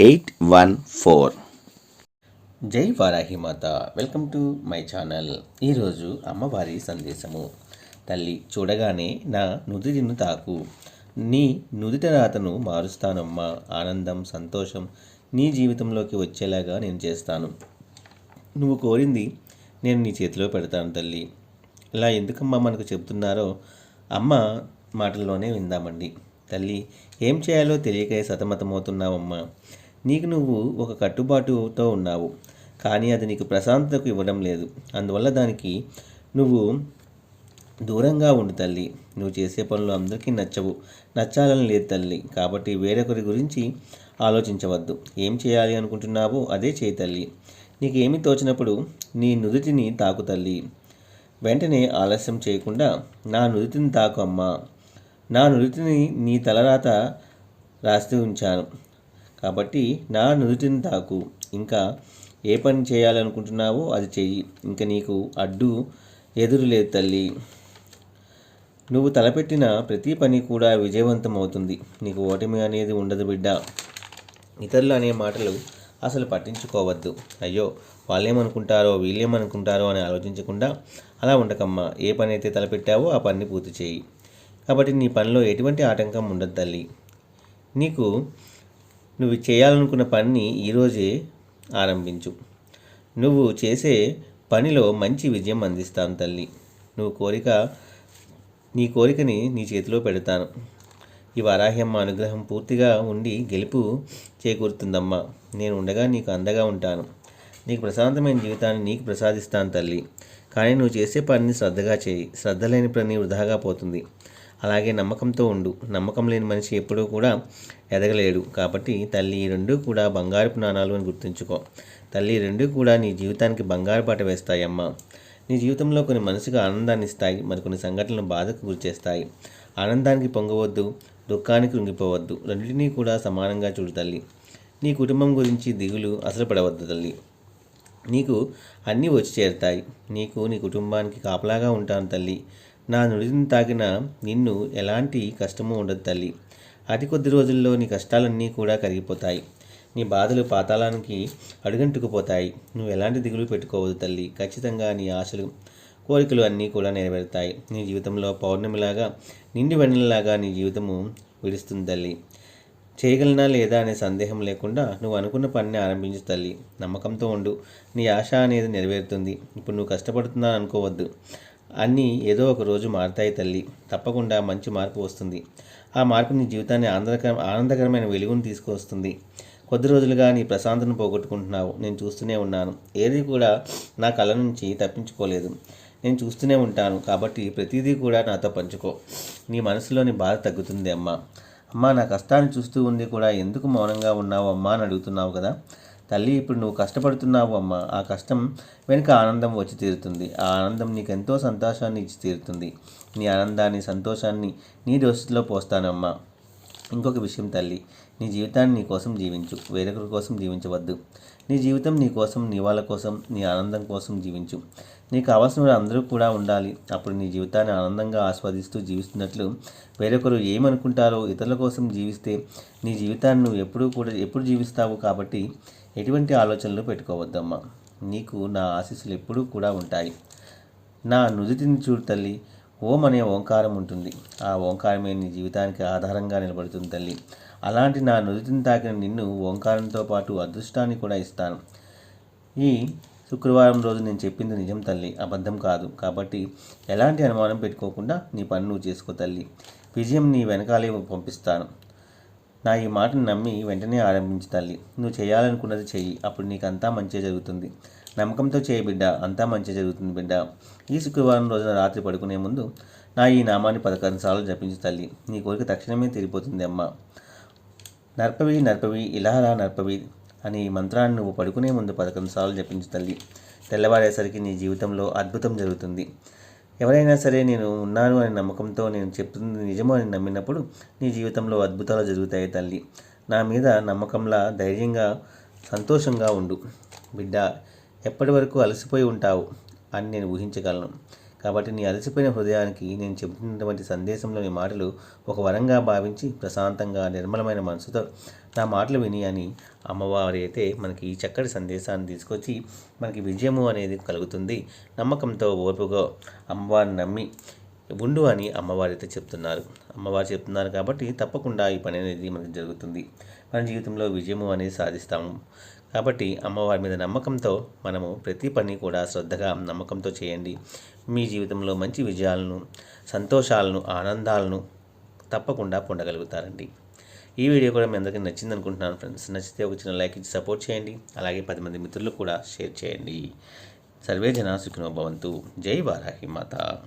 eight one four. జై Varahimata welcome to my channel. ఈరోజు అమ్మవారి సందేశము. తల్లి చూడగానే నా నుదిటిను తాకు. నీ నుదిట రాతను మారుస్తానమ్మా. ఆనందం సంతోషం నీ జీవితంలోకి వచ్చేలాగా నేను చేస్తాను. నువ్వు కోరింది నేను నీ చేతిలో పెడతాను తల్లి. ఇలా ఎందుకమ్మా మనకు చెబుతున్నారో అమ్మ మాటల్లోనే విందామండి. తల్లి ఏం చేయాలో తెలియక సతమతమవుతున్నావమ్మా. నీకు నువ్వు ఒక కట్టుబాటుతో ఉన్నావు కానీ అది నీకు ప్రశాంతతకు ఇవ్వడం లేదు. అందువల్ల దానికి నువ్వు దూరంగా ఉండు తల్లి. నువ్వు చేసే పనులు అందరికీ నచ్చవు. నచ్చాలని లేదు తల్లి. కాబట్టి వేరొకరి గురించి ఆలోచించవద్దు. ఏం చేయాలి అనుకుంటున్నావో అదే చేయి తల్లి. నీకు ఏమి తోచినప్పుడు నీ నుదుటిని తాకు తల్లి. వెంటనే ఆలస్యం చేయకుండా నా నుదుటిని తాకు అమ్మా. నా నుదుటిని నీ తలరాత రాస్తే ఉంచాను. కాబట్టి నా నుదుటిని తాకు. ఇంకా ఏ పని చేయాలనుకుంటున్నావో అది చెయ్యి. ఇంకా నీకు అడ్డు ఎదురు లేదు తల్లి. నువ్వు తలపెట్టిన ప్రతి పని కూడా విజయవంతం అవుతుంది నీకు ఓటమి అనేది ఉండదు బిడ్డ. ఇతరులు అనే మాటలు అసలు పట్టించుకోవద్దు. అయ్యో వాళ్ళేమనుకుంటారో వీళ్ళేమనుకుంటారో అని ఆలోచించకుండా అలా ఉండకమ్మా. ఏ పని అయితే తలపెట్టావో ఆ పనిని పూర్తి చేయి కాబట్టి నీ పనిలో ఎటువంటి ఆటంకం ఉండదు తల్లి. నీకు నువ్వు చేయాలనుకున్న పనిని ఈరోజే ఆరంభించు. నువ్వు చేసే పనిలో మంచి విజయం అందిస్తాను తల్లి. నువ్వు కోరిక నీ కోరికని నీ చేతిలో పెడతాను. ఈ వరాహ్యమ్మ అనుగ్రహం పూర్తిగా ఉండి గెలుపు చేకూరుతుందమ్మా. నేను ఉండగా నీకు అందగా ఉంటాను. నీకు ప్రశాంతమైన జీవితాన్ని నీకు ప్రసాదిస్తాను తల్లి. కానీ నువ్వు చేసే పనిని శ్రద్ధగా చేయి. శ్రద్ధ లేని పని వృధాగా పోతుంది. అలాగే నమ్మకంతో ఉండు. నమ్మకం లేని మనిషి ఎప్పుడూ కూడా ఎదగలేడు. కాబట్టి తల్లి ఈ రెండూ కూడా బంగారపు నాణాలు అని గుర్తుంచుకో. తల్లి రెండూ కూడా నీ జీవితానికి బంగారు పాట వేస్తాయమ్మా. నీ జీవితంలో కొన్ని మనసుకు ఆనందాన్ని ఇస్తాయి. మరికొన్ని సంఘటనలు బాధకు గురిచేస్తాయి ఆనందానికి పొంగవద్దు దుఃఖానికి ఉంగిపోవద్దు రెండింటినీ కూడా సమానంగా చూడు తల్లి. నీ కుటుంబం గురించి దిగులు అసలు పడవద్దు తల్లి. నీకు అన్నీ వచ్చి చేరుతాయి. నీకు నీ కుటుంబానికి కాపలాగా ఉంటాను తల్లి. నా నుడిని తాకిన నిన్ను ఎలాంటి కష్టము ఉండదు తల్లి. అతి కొద్ది రోజుల్లో నీ కష్టాలన్నీ కూడా కరిగిపోతాయి. నీ బాధలు పాతాళానికి అడుగంటుకుపోతాయి నువ్వు ఎలాంటి దిగులు పెట్టుకోవద్దు తల్లి. ఖచ్చితంగా నీ ఆశలు కోరికలు అన్నీ కూడా నెరవేరుతాయి. నీ జీవితంలో పౌర్ణమిలాగా నిండి వెన్నెలలాగా నీ జీవితము విడుస్తుంది తల్లి. చేయగలనా లేదా అనే సందేహం లేకుండా నువ్వు అనుకున్న పనిని ఆరంభించు తల్లి. నమ్మకంతో ఉండు. నీ ఆశ అనేది నెరవేరుతుంది. ఇప్పుడు నువ్వు కష్టపడుతున్నా అనుకోవద్దు. అన్నీ ఏదో ఒక రోజు మారుతాయి తల్లి. తప్పకుండా మంచి మార్పు వస్తుంది. ఆ మార్పు నీ జీవితాన్ని ఆనందకర ఆనందకరమైన వెలుగును తీసుకువస్తుంది. కొద్ది రోజులుగా నీ ప్రశాంతను పోగొట్టుకుంటున్నావు. నేను చూస్తూనే ఉన్నాను. ఏది కూడా నా కళ నుంచి తప్పించుకోలేదు. నేను చూస్తూనే ఉంటాను. కాబట్టి ప్రతిదీ కూడా నాతో పంచుకో. నీ మనసులోని బాధ తగ్గుతుంది అమ్మా. అమ్మా నా కష్టాన్ని చూస్తూ ఉంది కూడా ఎందుకు మౌనంగా ఉన్నావు అమ్మా అని అడుగుతున్నావు కదా? తల్లి ఇప్పుడు నువ్వు కష్టపడుతున్నావు అమ్మా. ఆ కష్టం వెనుక ఆనందం వచ్చి తీరుతుంది. ఆ ఆనందం నీకు ఎంతో సంతోషాన్ని ఇచ్చి తీరుతుంది. నీ ఆనందాన్ని సంతోషాన్ని నీ దోస్తులో పోస్తానమ్మా. ఇంకొక విషయం తల్లి నీ జీవితాన్ని నీ కోసం జీవించు. వేరొకరి కోసం జీవించవద్దు. నీ జీవితం నీ కోసం నీ వాళ్ళ కోసం నీ ఆనందం కోసం జీవించు. నీకు అవసరం అందరూ కూడా ఉండాలి. అప్పుడు నీ జీవితాన్ని ఆనందంగా ఆస్వాదిస్తూ జీవిస్తున్నట్లు వేరొకరు ఏమనుకుంటారో ఇతరుల కోసం జీవిస్తే నీ జీవితాన్ని నువ్వు ఎప్పుడూ కూడా ఎప్పుడు జీవిస్తావు కాబట్టి ఎటువంటి ఆలోచనలు పెట్టుకోవద్దమ్మా. నీకు నా ఆశీస్సులు ఎప్పుడూ కూడా ఉంటాయి. నా నుదిటిని చూడు తల్లి. ఓం అనే ఓంకారం ఉంటుంది. ఆ ఓంకారమే నీ జీవితానికి ఆధారంగా నిలబడుతుంది తల్లి. అలాంటి నా నుదిటిని తాకిన నిన్ను ఓంకారంతో పాటు అదృష్టాన్ని కూడా ఇస్తాను. ఈ శుక్రవారం రోజు నేను చెప్పింది నిజం తల్లి. అబద్ధం కాదు. కాబట్టి ఎలాంటి అనుమానం పెట్టుకోకుండా నీ పని నువ్వు చేసుకో తల్లి. విజయం నీ వెనకాలే పంపిస్తాను. నా ఈ మాటను నమ్మి వెంటనే ఆరంభించు తల్లి. నువ్వు చేయాలనుకున్నది చెయ్యి. అప్పుడు నీకు అంతా మంచిగా జరుగుతుంది. నమ్మకంతో చేయి బిడ్డ. అంతా మంచిగా జరుగుతుంది బిడ్డ. ఈ శుక్రవారం రోజున రాత్రి పడుకునే ముందు నా ఈ నామాన్ని పదకొండు సార్లు జపించు తల్లి. నీ కోరిక తక్షణమే తీరిపోతుంది అమ్మ. నర్పవి నర్పవి ఇలారా నర్పవి అని ఈ మంత్రాన్ని నువ్వు పడుకునే ముందు పదకొండు సార్లు జపించు తల్లి. తెల్లవారేసరికి నీ జీవితంలో అద్భుతం జరుగుతుంది. ఎవరైనా సరే నేను ఉన్నాను అనే నమ్మకంతో నేను చెప్తుంది నిజమో అని నమ్మినప్పుడు నీ జీవితంలో అద్భుతాలు జరుగుతాయి తల్లి. నా మీద నమ్మకంలా ధైర్యంగా సంతోషంగా ఉండు. బిడ్డ ఎప్పటి వరకు అలసిపోయి ఉంటావు అని నేను ఊహించగలను. కాబట్టి నీ అలసిపోయిన హృదయానికి నేను చెబుతున్నటువంటి సందేశంలోని మాటలు ఒక వరంగా భావించి ప్రశాంతంగా నిర్మలమైన మనసుతో నా మాటలు విని అని అమ్మవారి అయితే మనకి ఈ చక్కటి సందేశాన్ని తీసుకొచ్చి మనకి విజయము అనేది కలుగుతుంది. నమ్మకంతో ఓర్పుగా అమ్మవారిని నమ్మి ఉండు అని అమ్మవారైతే చెప్తున్నారు. అమ్మవారు చెప్తున్నారు కాబట్టి తప్పకుండా ఈ పని అనేది మనకి జరుగుతుంది. మన జీవితంలో విజయము అనేది సాధిస్తాము. కాబట్టి అమ్మవారి మీద నమ్మకంతో మనము ప్రతి పని కూడా శ్రద్ధగా నమ్మకంతో చేయండి. మీ జీవితంలో మంచి విజయాలను సంతోషాలను ఆనందాలను తప్పకుండా పొందగలుగుతారండి. ఈ వీడియో కూడా మీ అందరికీ నచ్చింది అనుకుంటున్నాను ఫ్రెండ్స్. నచ్చితే ఒక చిన్న లైక్ ఇచ్చి సపోర్ట్ చేయండి. అలాగే పది మంది మిత్రులు కూడా షేర్ చేయండి. సర్వే జనా సుఖినో భవంతు. జై వారాహి మాత.